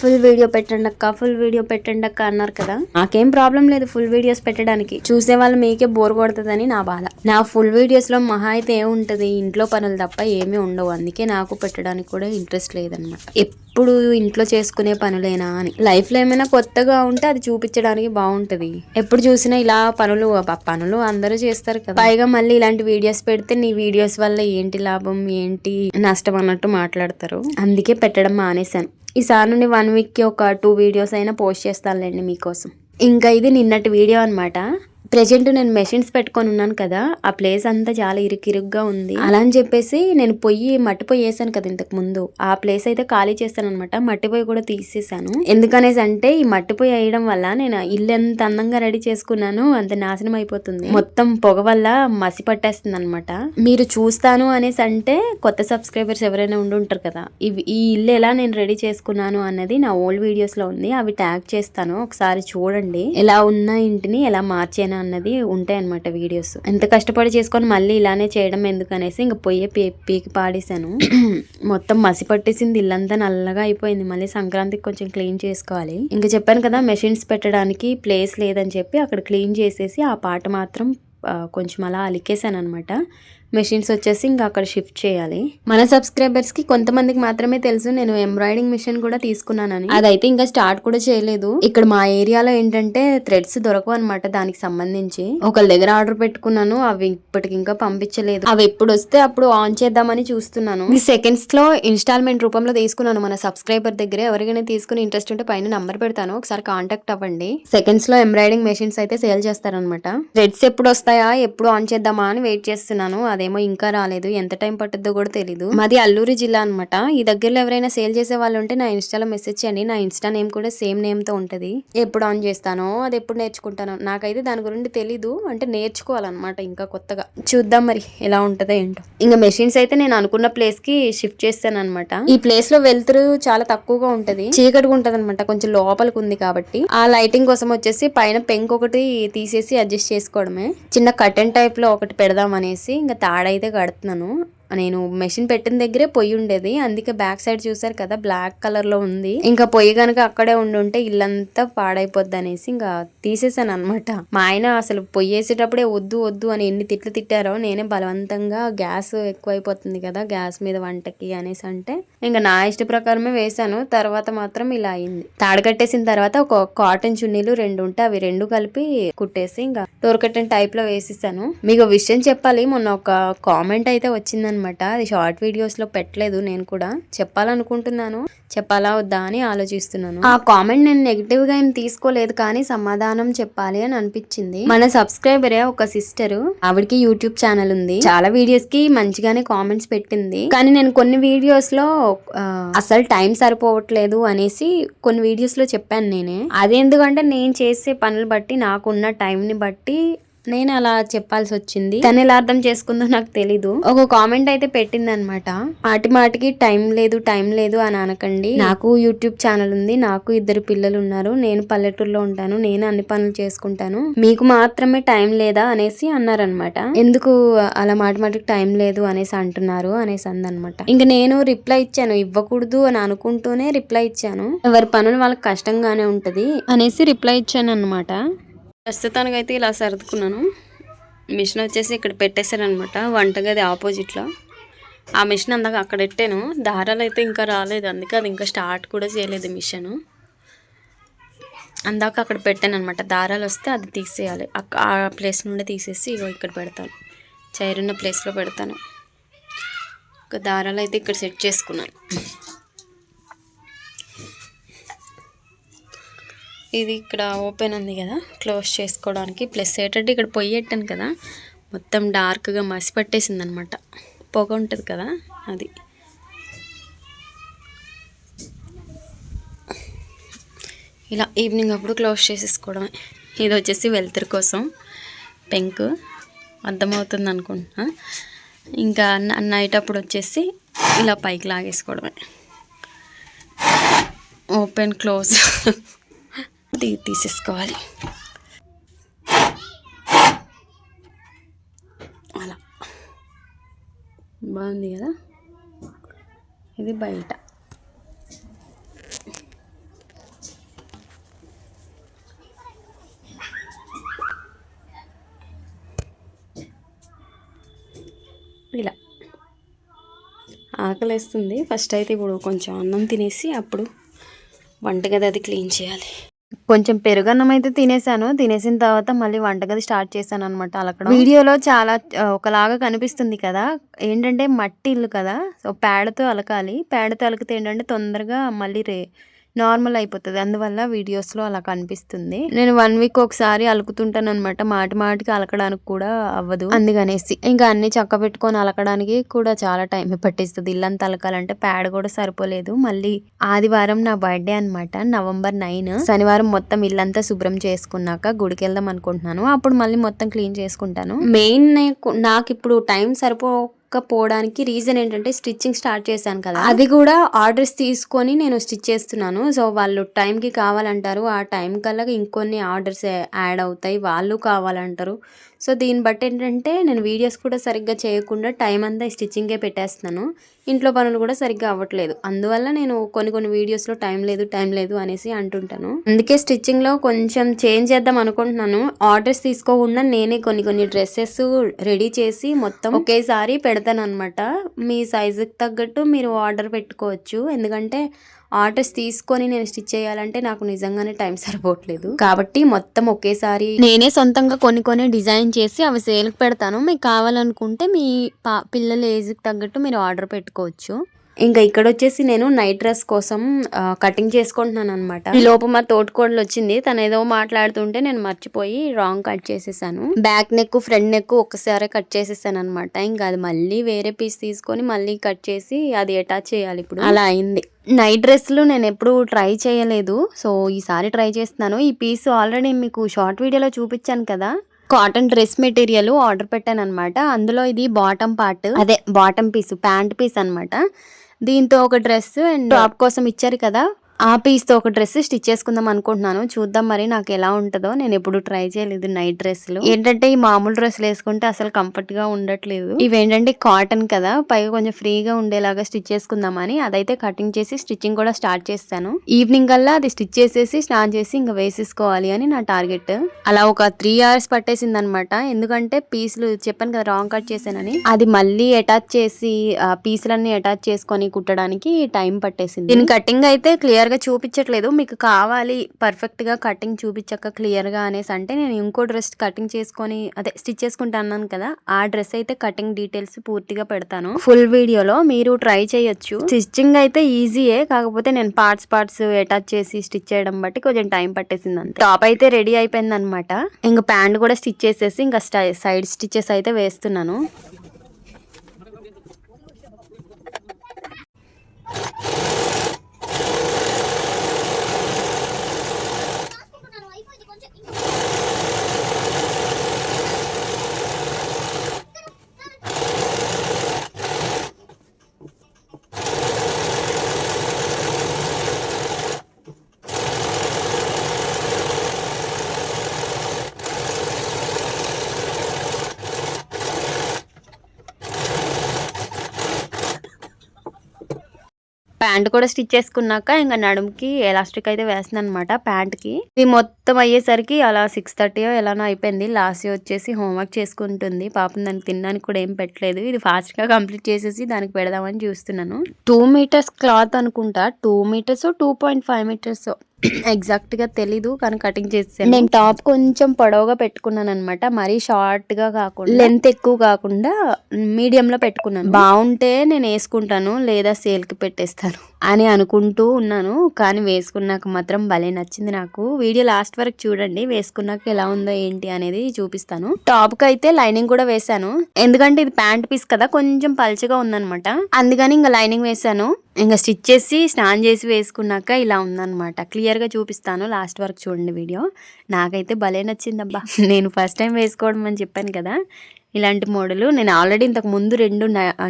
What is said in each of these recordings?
Full video పెట్టండి అక్క full video పెట్టండి అక్క అన్నారు కదా. నాకేం ప్రాబ్లం లేదు ఫుల్ వీడియోస్ పెట్టడానికి. చూసే వాళ్ళు మీకే బోర్ కొడుతుందని నా బాధ. నా ఫుల్ వీడియోస్లో మహా అయితే ఏముంటది? ఇంట్లో పనులు తప్ప ఏమీ ఉండవు. అందుకే నాకు పెట్టడానికి కూడా ఇంట్రెస్ట్ లేదనమాట ఎప్పుడు ఇంట్లో చేసుకునే పనులేనా అని. లైఫ్లో ఏమైనా కొత్తగా ఉంటే అది చూపించడానికి బాగుంటది. ఎప్పుడు చూసినా ఇలా పనులు పనులు అందరూ చేస్తారు కదా. పైగా మళ్ళీ ఇలాంటి వీడియోస్ పెడితే నీ వీడియోస్ వల్ల ఏంటి లాభం? ఏంటి నష్టం అన్నట్టు మాట్లాడతారు. అందుకే పెట్టడం మానేశాను. ఈసారి నుండి వన్ వీక్కి ఒక టూ వీడియోస్ అయినా పోస్ట్ చేస్తానులేండి మీకోసం. ఇంకా ఇది నిన్నటి వీడియో అనమాట ప్రెజెంట్ నేను మెషిన్స్ పెట్టుకొని ఉన్నాను కదా ఆ ప్లేస్ అంతా చాలా ఇరుకిరుగ్గా ఉంది. అలా అని చెప్పేసి నేను పొయ్యి మట్టి పొయ్యి వేసాను కదా ఇంతకు ముందు. ఆ ప్లేస్ అయితే ఖాళీ చేస్తాను అనమాట మట్టి పొయ్యి కూడా తీసేసాను. ఎందుకనేసి అంటే ఈ మట్టి పొయ్యి వేయడం వల్ల నేను ఇల్లు ఎంత అందంగా రెడీ చేసుకున్నాను అంత నాశనం అయిపోతుంది. మొత్తం పొగ వల్ల మసి పట్టేస్తుంది అనమాట మీరు చూస్తాను అనేసి అంటే కొత్త సబ్స్క్రైబర్స్ ఎవరైనా ఉండి ఉంటారు కదా ఇవి ఈ ఇల్లు ఎలా నేను రెడీ చేసుకున్నాను అన్నది నా ఓల్డ్ వీడియోస్లో ఉంది. అవి ట్యాగ్ చేస్తాను. ఒకసారి చూడండి. ఎలా ఉన్న ఇంటిని ఎలా మార్చాను అన్నది ఉంటాయి అనమాట వీడియోస్ ఎంత కష్టపడి చేసుకొని మళ్ళీ ఇలానే చేయడం ఎందుకనేసి ఇంకా పొయ్యి పీ పీకి పాడేశాను. మొత్తం మసి పట్టేసింది ఇల్లంతా నల్లగా అయిపోయింది. మళ్ళీ సంక్రాంతికి కొంచెం క్లీన్ చేసుకోవాలి. ఇంకా చెప్పాను కదా మెషిన్స్ పెట్టడానికి ప్లేస్ లేదని చెప్పి అక్కడ క్లీన్ చేసేసి ఆ పాట మాత్రం కొంచెం అలా అలికేసాను అనమాట మెషిన్స్ వచ్చేసి ఇంకా అక్కడ షిఫ్ట్ చేయాలి. మన సబ్స్క్రైబర్స్కి కొంతమందికి మాత్రమే తెలుసు నేను ఎంబ్రాయిడింగ్ మిషన్ కూడా తీసుకున్నానని. అదైతే ఇంకా స్టార్ట్ కూడా చేయలేదు. ఇక్కడ మా ఏరియాలో ఏంటంటే థ్రెడ్స్ దొరకవు అనమాట దానికి సంబంధించి. ఒకళ్ళ దగ్గర ఆర్డర్ పెట్టుకున్నాను అవి ఇప్పటికి ఇంకా పంపించలేదు. అవి ఎప్పుడు వస్తే అప్పుడు ఆన్ చేద్దామని చూస్తున్నాను. ఈ సెకండ్స్లో ఇన్స్టాల్మెంట్ రూపంలో తీసుకున్నాను మన సబ్స్క్రైబర్ దగ్గర. ఎవరికైనా తీసుకుని ఇంట్రెస్ట్ ఉంటే పైన నంబర్ పెడతాను. ఒకసారి కాంటాక్ట్ అవ్వండి. సెకండ్స్లో ఎంబ్రాయిడింగ్ మెషిన్స్ అయితే సేల్ చేస్తారనమాట థ్రెడ్స్ ఎప్పుడు వస్తాయా? ఎప్పుడు ఆన్ చేద్దామా? అని వెయిట్ చేస్తున్నాను. అదేమో ఇంకా రాలేదు. ఎంత టైం పట్టుద్దో కూడా తెలీదు. మాది అల్లూరి జిల్లా అనమాట ఈ దగ్గరలో ఎవరైనా సేల్ చేసే వాళ్ళు ఉంటే నా ఇన్స్టాలో మెసేజ్ చేయండి. నా ఇన్స్టా నేమ్ కూడా సేమ్ నేమ్తో ఉంటది. ఎప్పుడు ఆన్ చేస్తానో అది ఎప్పుడు నేర్చుకుంటానో నాకైతే దాని గురించి తెలీదు. అంటే నేర్చుకోవాలన్నమాట ఇంకా కొత్తగా. చూద్దాం మరి ఎలా ఉంటదో ఏంటో. ఇంకా మెషిన్స్ అయితే నేను అనుకున్న ప్లేస్కి షిఫ్ట్ చేస్తాను అనమాట ఈ ప్లేస్లో వెలుతురు చాలా తక్కువగా ఉంటది. చీకటిగా ఉంటది అనమాట కొంచెం లోపలికి ఉంది కాబట్టి. ఆ లైటింగ్ కోసం వచ్చేసి పైన పెంక్ ఒకటి తీసేసి అడ్జస్ట్ చేసుకోవడమే. చిన్న కటెన్ టైప్లో ఒకటి పెడదాం అనేసి ఇంకా తాడైతే కడుతున్నాను. నేను మెషిన్ పెట్టిన దగ్గరే పొయ్యి ఉండేది. అందుకే బ్యాక్ సైడ్ చూసారు కదా బ్లాక్ కలర్లో ఉంది. ఇంకా పొయ్యి కనుక అక్కడే ఉండుంటే ఇల్లంతా పాడైపోద్ది అనేసి ఇంకా తీసేసాను అనమాట మా ఆయన అసలు పొయ్యి వేసేటప్పుడే వద్దు వద్దు అని ఎన్ని తిట్లు తిట్టారో నేనే బలవంతంగా గ్యాస్ ఎక్కువైపోతుంది కదా గ్యాస్ మీద వంటకి అనేసి అంటే ఇంకా నా ఇష్ట ప్రకారమే వేసాను. తర్వాత మాత్రం ఇలా అయింది. తాడు కట్టేసిన తర్వాత ఒక కాటన్ చున్నీలు రెండు ఉంటే అవి రెండు కలిపి కుట్టేసి ఇంకా టోర్ కట్టన్ టైప్లో వేసేసాను. మీకు విషయం చెప్పాలి. మొన్న ఒక కామెంట్ అయితే వచ్చిందనమాట అది షార్ట్ వీడియోస్లో పెట్టలేదు నేను కూడా. చెప్పాలనుకుంటున్నాను. చెప్పాలా వద్దా అని ఆలోచిస్తున్నాను. ఆ కామెంట్ నేను నెగిటివ్గా ఏం తీసుకోలేదు కానీ సమాధానం చెప్పాలి అని అనిపించింది. మన సబ్స్క్రైబరే ఒక సిస్టర్. ఆవిడకి యూట్యూబ్ ఛానల్ ఉంది. చాలా వీడియోస్కి మంచిగానే కామెంట్స్ పెట్టింది. కానీ నేను కొన్ని వీడియోస్లో అసలు టైం సరిపోవట్లేదు అనేసి కొన్ని వీడియోస్లో చెప్పాను నేనే. అదెందుకంటే నేను చేసే పనులు బట్టి నాకున్న టైం ని బట్టి నేను అలా చెప్పాల్సి వచ్చింది తను ఎలా అర్థం చేసుకుందో నాకు తెలీదు. ఒక కామెంట్ అయితే పెట్టింది అనమాట మాటి మాటికి టైం లేదు టైం లేదు అని అనకండి. నాకు యూట్యూబ్ ఛానల్ ఉంది నాకు ఇద్దరు పిల్లలు ఉన్నారు నేను పల్లెటూరులో ఉంటాను నేను అన్ని పనులు చేసుకుంటాను. మీకు మాత్రమే టైం లేదా అనేసి అన్నారనమాట. ఎందుకు అలా మాట మాటికి టైం లేదు అనేసి అంటున్నారు అనేసి అందనమాట. ఇంక నేను రిప్లై ఇచ్చాను ఇవ్వకూడదు అని అనుకుంటూనే రిప్లై ఇచ్చాను. ఎవరి పనులు వాళ్ళకి కష్టంగానే ఉంటది అనేసి రిప్లై ఇచ్చాను అనమాట ప్రస్తుతానికి అయితే ఇలా సర్దుకున్నాను. మిషన్ వచ్చేసి ఇక్కడ పెట్టేశారనమాట. వంటగది ఆపోజిట్లో. ఆ మిషన్ అందాక అక్కడ పెట్టాను దారాలు అయితే ఇంకా రాలేదు. అందుకే అది ఇంకా స్టార్ట్ కూడా చేయలేదు మిషన్. అందాక అక్కడ పెట్టాను అనమాట దారాలు వస్తే అది తీసేయాలి. అక్క- ఆ ప్లేస్ నుండి తీసేసి ఇగో ఇక్కడ పెడతాను. చైర్ ఉన్న ప్లేస్లో పెడతాను. ఒక దారాలు అయితే ఇక్కడ సెట్ చేసుకున్నాను. ఇది ఇక్కడ ఓపెన్ ఉంది కదా క్లోజ్ చేసుకోవడానికి. ప్లస్ ఏంటంటే ఇక్కడ పొయ్యి పెట్టాను కదా మొత్తం డార్క్గా మసి పట్టేసింది అనమాట పొగ ఉంటుంది కదా అది. ఇలా ఈవినింగ్ అప్పుడు క్లోజ్ చేసేసుకోవడమే. ఇది వచ్చేసి వెలుతురు కోసం పెంక్. అర్థమవుతుంది అనుకుంటున్నా. ఇంకా నైట్ అప్పుడు వచ్చేసి ఇలా పైకి లాగేసుకోవడమే. Open close. ఇప్పుడు ఇది తీసేసుకోవాలి. అలా. బాగుంది కదా? ఇది బయట. ఇలా. ఆకలేస్తుంది. ఫస్ట్ అయితే ఇప్పుడు కొంచెం అన్నం తినేసి అప్పుడు వంటగది అది క్లీన్ చేయాలి. కొంచెం పెరుగన్నం అయితే తినేసాను. తినేసిన తర్వాత మళ్ళీ వంటగది స్టార్ట్ చేశాను అనమాట అలకడం. వీడియోలో చాలా ఒకలాగా కనిపిస్తుంది కదా. ఏంటంటే మట్టి ఇల్లు కదా. సో పేడతో అలకాలి. పేడతో అలికితే ఏంటంటే తొందరగా మళ్ళీ రే నార్మల్ అయిపోతుంది. అందువల్ల వీడియోస్లో అలా కనిపిస్తుంది. నేను వన్ వీక్ ఒకసారి అలుకుతుంటాను అనమాట మాటి మాటికి అలకడానికి కూడా అవ్వదు. అందుకనేసి ఇంకా అన్ని చక్క పెట్టుకొని అలకడానికి కూడా చాలా టైం పట్టిస్తుంది. ఇల్లంతా అలకాలంటే ప్యాడ్ కూడా సరిపోలేదు. మళ్ళీ ఆదివారం నా బర్త్డే అనమాట నవంబర్ నైన్. శనివారం మొత్తం ఇల్లంతా శుభ్రం చేసుకున్నాక గుడికి వెళ్దాం అనుకుంటున్నాను. అప్పుడు మళ్ళీ మొత్తం క్లీన్ చేసుకుంటాను. మెయిన్ నాకు ఇప్పుడు టైం సరిపో పోవడానికి రీజన్ ఏంటంటే స్టిచ్చింగ్ స్టార్ట్ చేశాను కదా. అది కూడా ఆర్డర్స్ తీసుకొని నేను స్టిచ్ చేస్తున్నాను. సో వాళ్ళు టైంకి కావాలంటారు. ఆ టైం కల్లా ఇంకొన్ని ఆర్డర్స్ యాడ్ అవుతాయి. వాళ్ళు కావాలంటారు. సో దీన్ని బట్టి ఏంటంటే నేను వీడియోస్ కూడా సరిగ్గా చేయకుండా టైం అంతా స్టిచ్చింగే పెట్టేస్తున్నాను. ఇంట్లో పనులు కూడా సరిగ్గా అవ్వట్లేదు. అందువల్ల నేను కొన్ని కొన్ని వీడియోస్లో టైం లేదు టైం లేదు అనేసి అంటుంటాను. అందుకే స్టిచ్చింగ్లో కొంచెం చేంజ్ చేద్దాం అనుకుంటున్నాను. ఆర్డర్స్ తీసుకోకుండా నేనే కొన్ని కొన్ని డ్రెస్సెస్ రెడీ చేసి మొత్తం ఒకేసారి పెడతాను అనమాట మీ సైజుకి తగ్గట్టు మీరు ఆర్డర్ పెట్టుకోవచ్చు. ఎందుకంటే ఆర్డర్స్ తీసుకొని నేను స్టిచ్ చేయాలంటే నాకు నిజంగానే టైం సరిపోవట్లేదు. కాబట్టి మొత్తం ఒకేసారి నేనే సొంతంగా కొన్ని కొన్ని డిజైన్ చేసి అవి సేల్కి పెడతాను. మీకు కావాలనుకుంటే మీ పా పిల్లల ఏజ్కి తగ్గట్టు మీరు ఆర్డర్ పెట్టుకోవచ్చు. ఇంకా ఇక్కడ వచ్చేసి నేను నైట్ డ్రెస్ కోసం కటింగ్ చేసుకుంటున్నాను అనమాట ఈ లోపు మా తోటికోడలు వచ్చింది. తను ఏదో మాట్లాడుతుంటే నేను మర్చిపోయి రాంగ్ కట్ చేసేసాను. బ్యాక్ నెక్ ఫ్రంట్ నెక్ ఒక్కసారి కట్ చేసేసాను అనమాట ఇంకా అది మళ్ళీ వేరే పీస్ తీసుకొని మళ్ళీ కట్ చేసి అది అటాచ్ చేయాలి ఇప్పుడు. అలా అయింది. నైట్ డ్రెస్లు నేను ఎప్పుడూ ట్రై చేయలేదు. సో ఈసారి ట్రై చేస్తున్నాను. ఈ పీస్ ఆల్రెడీ మీకు షార్ట్ వీడియోలో చూపించాను కదా. కాటన్ డ్రెస్ మెటీరియల్ ఆర్డర్ పెట్టాను అనమాట అందులో ఇది బాటమ్ పార్ట్. అదే బాటమ్ పీస్ ప్యాంట్ పీస్ అన్నమాట. దీంతో ఒక డ్రెస్ అండ్ టాప్ కోసం ఇచ్చారు కదా. ఆ పీస్తో ఒక డ్రెస్ స్టిచ్ చేసుకుందాం అనుకుంటున్నాను. చూద్దాం మరి నాకు ఎలా ఉంటుందో. నేను ఎప్పుడు ట్రై చేయలేదు నైట్ డ్రెస్లు ఏంటంటే ఈ మామూలు డ్రెస్సులు వేసుకుంటే అసలు కంఫర్ట్గా ఉండట్లేదు. ఇవేంటంటే కాటన్ కదా. పైగా కొంచెం ఫ్రీగా ఉండేలాగా స్టిచ్ చేసుకుందామని అదైతే కటింగ్ చేసి స్టిచ్చింగ్ కూడా స్టార్ట్ చేస్తాను. ఈవినింగ్ కల్లా అది స్టిచ్ చేసేసి స్నాన్ చేసి ఇంకా వేసేసుకోవాలి అని నా టార్గెట్ అలా ఒక త్రీ అవర్స్ పట్టేసింది అనమాట ఎందుకంటే పీసులు చెప్పాను కదా రాంగ్ కట్ చేశానని. అది మళ్ళీ అటాచ్ చేసి ఆ పీసులన్నీ అటాచ్ చేసుకొని కుట్టడానికి టైం పట్టేసింది. దీని కటింగ్ అయితే క్లియర్ క్లియర్గా చూపించట్లేదు. మీకు కావాలి పర్ఫెక్ట్గా కటింగ్ చూపించక క్లియర్గా అనేసి అంటే నేను ఇంకో డ్రెస్ కటింగ్ చేసుకొని అదే స్టిచ్ చేసుకుంటా అన్నాను కదా ఆ డ్రెస్ అయితే కటింగ్ డీటెయిల్స్ పూర్తిగా పెడతాను. ఫుల్ వీడియోలో మీరు ట్రై చేయొచ్చు. స్టిచ్చింగ్ అయితే ఈజీయే కాకపోతే నేను పార్ట్స్ పార్ట్స్ అటాచ్ చేసి స్టిచ్ చేయడం బట్టి కొంచెం టైం పట్టేసింది అంతే. టాప్ అయితే రెడీ అయిపోయింది అనమాట ఇంకా ప్యాంట్ కూడా స్టిచ్ చేసేసి ఇంకా సైడ్ స్టిచ్చెస్ అయితే వేస్తున్నాను. ప్యాంట్ కూడా స్టిచ్ చేసుకున్నాక ఇంకా నడుముకి ఎలాస్టిక్ అయితే వేస్తుంది అనమాట ప్యాంట్కి ఇది మొత్తం అయ్యేసరికి అలా సిక్స్ థర్టీ ఎలానో అయిపోయింది. లాస్ట్ వచ్చేసి హోంవర్క్ చేసుకుంటుంది. పాపం దానికి తినడానికి కూడా ఏం పెట్టలేదు. ఇది ఫాస్ట్గా కంప్లీట్ చేసేసి దానికి పెడదామని చూస్తున్నాను. టూ మీటర్స్ క్లాత్ అనుకుంటా. Two metres two point five metres. ఎగ్జాక్ట్గా తెలీదు కానీ కటింగ్ చేసాను నేను టాప్ కొంచెం పొడవుగా పెట్టుకున్నాను అనమాట మరీ షార్ట్గా కాకుండా లెంత్ ఎక్కువ కాకుండా మీడియం లో పెట్టుకున్నాను. బాగుంటే నేను వేసుకుంటాను లేదా సేల్కి పెట్టేస్తాను అని అనుకుంటూ ఉన్నాను. కానీ వేసుకున్నాక మాత్రం భలే నచ్చింది నాకు. వీడియో లాస్ట్ వరకు చూడండి వేసుకున్నాక ఎలా ఉందో ఏంటి అనేది చూపిస్తాను. టాప్కి అయితే లైనింగ్ కూడా వేసాను ఎందుకంటే ఇది ప్యాంట్ పీస్ కదా కొంచెం పల్చగా ఉందన్నమాట. అందుకని ఇంకా లైనింగ్ వేసాను ఇంకా స్టిచ్ చేసి స్నాన్ చేసి వేసుకున్నాక ఇలా ఉందన్నమాట. క్లియర్గా చూపిస్తాను లాస్ట్ వరకు చూడండి వీడియో. నాకైతే భలే నచ్చిందబ్బా. నేను ఫస్ట్ టైం వేసుకోవడం అని చెప్పాను కదా. ఇలాంటి మోడల్. నేను ఆల్రెడీ ఇంతకు ముందు రెండు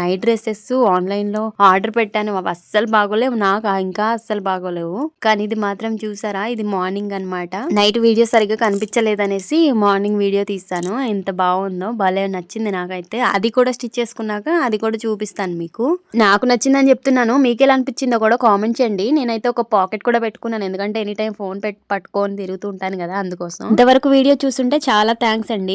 నైట్ డ్రెస్సెస్ ఆన్లైన్లో ఆర్డర్ పెట్టాను. అవి అస్సలు బాగోలేవు. నాకు ఇంకా అస్సలు బాగోలేవు. కానీ ఇది మాత్రం చూసారా? ఇది మార్నింగ్ అన్నమాట. నైట్ వీడియో సరిగ్గా కనిపించలేదనేసి మార్నింగ్ వీడియో తీస్తాను. ఎంత బాగుందో భలే నచ్చింది నాకైతే. అది కూడా స్టిచ్ చేసుకున్నాక అది కూడా చూపిస్తాను మీకు. నాకు నచ్చిందని చెప్తున్నాను. మీకు ఎలా అనిపించిందో కూడా కామెంట్ చేయండి. నేనైతే ఒక పాకెట్ కూడా పెట్టుకున్నాను. ఎందుకంటే ఎనీ టైం ఫోన్ పెట్టి పట్టుకొని తిరుగుతూ ఉంటాను కదా అందుకోసం. ఇంతవరకు వీడియో చూస్తుంటే చాలా థ్యాంక్స్ అండి.